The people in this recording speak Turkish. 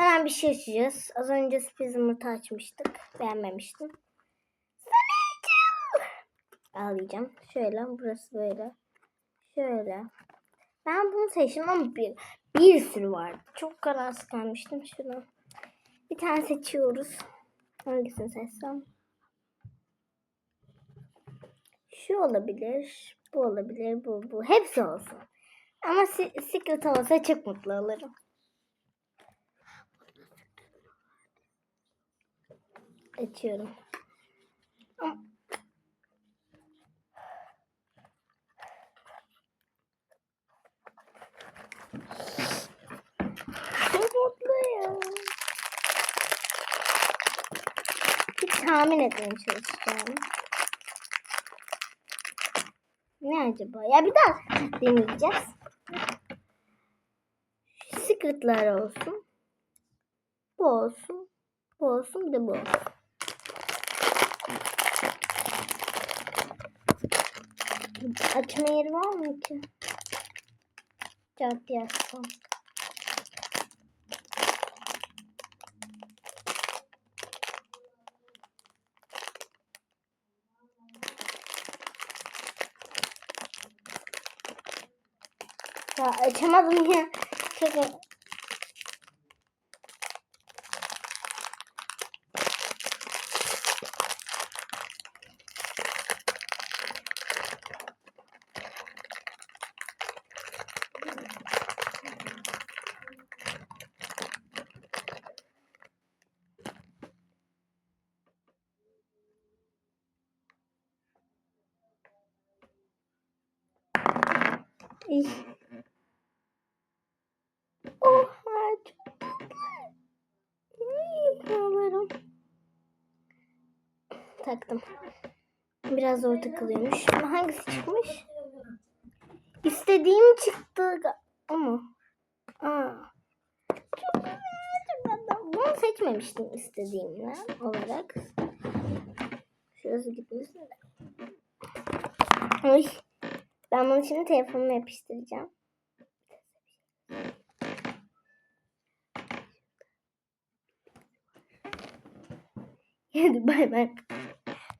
Hemen bir şey açacağız. Az önce sürpriz yumurta açmıştık. Beğenmemiştim. Ağlayacağım. Şöyle burası böyle. Şöyle. Ben bunu seçtim ama bir, bir sürü var. Çok kararsız kalmıştım. Şunu. Bir tane seçiyoruz. Hangisini seçsem? Şu olabilir. Bu olabilir. Bu bu. Hepsi olsun. Ama Secret olsa çok mutlu olurum. Açıyorum. Mutluyum. Bir tahmin etmeye çalışacağım. Ne acaba? Ya bir daha deneyeceğiz. Secret'lar olsun. Bu olsun. Bu olsun bir de bu olsun. Açma yeri var mı ki? Cadde yazsam. Ya açamadım ya. Çok İyi. Oha çok tatlı. İyi buralarım. Taktım. Biraz zor takılıyormuş. Hangisi çıkmış? İstediğim çıktı. Ama. Aa. Çok güzel. Bunu seçmemiştim istediğimden olarak. Şurası gitmesin de. Ay. Ben bunu şimdi telefonuma yapıştıracağım. Hadi bay bay.